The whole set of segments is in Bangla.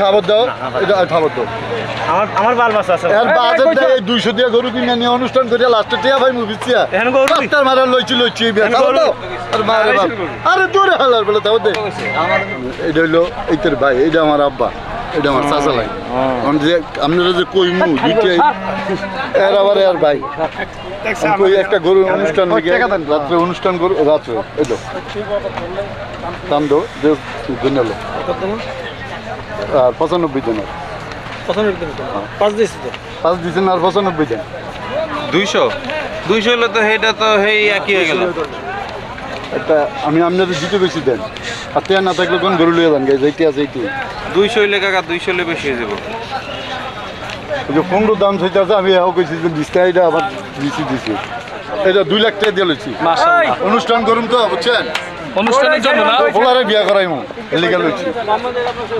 খাবার দাও এটা খাবার দাও। আমার আমার বাল বাচ্চা আছে। এর বাজেট দেয় এই দুইশো দিয়ে গরু কিনে নিয়ে অনুষ্ঠান করে লাস্টে টিয়া ভাই মুভি চিয়া এখন গরু ডাক্তার মারা লইছি লইছি খাবার দাও। আর মারে বাপ। আরে দূরে হালার বলে তাও দে। এটা হইল এইটার ভাই এইটা আমার আব্বা এটা আমার চাচা লাগে যে আপনারা যে কই মু দুইটাই এর আবার এর ভাই। কই একটা গরু অনুষ্ঠান রাত্রে অনুষ্ঠান গরু রাত্রে এই তো। দাম দো যে জন্য আর পঁচানব্বই জনের পাঁচ দিয়েছি তো। পাঁচ দিচ্ছেন আর পঁচানব্বই জন। দুইশো? দুইশো হলে তো সেইটা তো সেই একই হয়ে গেল। একটা আমি আপনাদের বেশি দেন। আর না থাকলে কোন গরু লিয়ে যান গাইজ এইটি আছে এইটি। দুইশো হইলে কাকা দুইশো হলে বেশি হয়ে যাব। যে পনেরো দাম সেটা আছে আমি এও কইছি যে টাকা এটা আবার দিছি দিছি। এটা দুই লাখ টাকা দিয়ে লইছি। অনুষ্ঠান করুন তো বুঝছেন? অনুষ্ঠানের জন্য না? বলারে বিয়া করাইমু এলিগা লইছি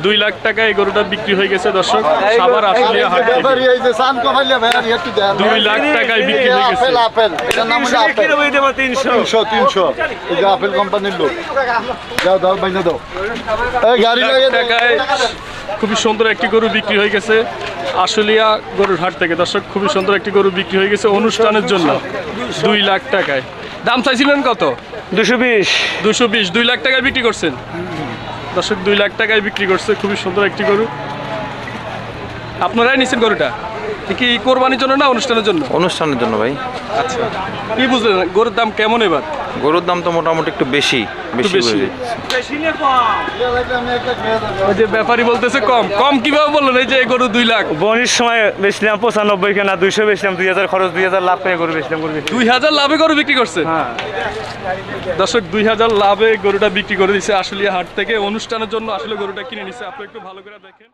দুই লাখ টাকা এই গরুটা বিক্রি হয়ে গেছে দর্শক। সাবার আসলে হাট। থেকে। এই যে সান কমাইলে ভাই আর একটু দেন। দুই লাখ টাকায় বিক্রি হয়ে গেছে। Apple apple. এটার নাম হলো আপেল। তিনশো। তিনশো তিনশো। এই যে আপেল কোম্পানির লোক। যাও দাও বাইনা দাও। এই গাড়ি লাখ লাগে টাকায় খুবই সুন্দর একটি গরু বিক্রি হয়ে গেছে আশুলিয়া গরুর হাট থেকে। দর্শক খুবই সুন্দর একটি গরু বিক্রি হয়ে গেছে অনুষ্ঠানের জন্য। দুই লাখ টাকায়। দাম চাইছিলেন কত? দুশো বিশ। দুশো বিশ দুই লাখ টাকায় বিক্রি করছেন? দর্শক দুই লাখ টাকায় বিক্রি করছে খুবই সুন্দর একটি গরু। আপনারাই নিচ্ছেন গরুটা? কি কোরবানির জন্য না অনুষ্ঠানের জন্য? অনুষ্ঠানের জন্য ভাই। আচ্ছা। কি বুঝলেন? গরুর দাম কেমন এবার? গরুর দাম তো মোটামুটি একটু বেশি বেশি বেশি। ওই যে ব্যাপারী বলতেছে কম। কম কীভাবে বললেন? এই যে গরু দুই লাখ। বনির সময় বেচলাম পঁচানব্বই কেনা দুইশো বেচলাম দুই হাজার খরচ দুই হাজার লাভ করে গরু বেচলাম গরু দুই হাজার লাভে গরু বিক্রি করছে? হ্যাঁ। দর্শক দুই হাজার লাভে গরুটা বিক্রি করে দিছে আসলে হাট থেকে। অনুষ্ঠানের জন্য আসলে গরুটা কিনে নিছে। আপনি একটু ভালো করে দেখেন।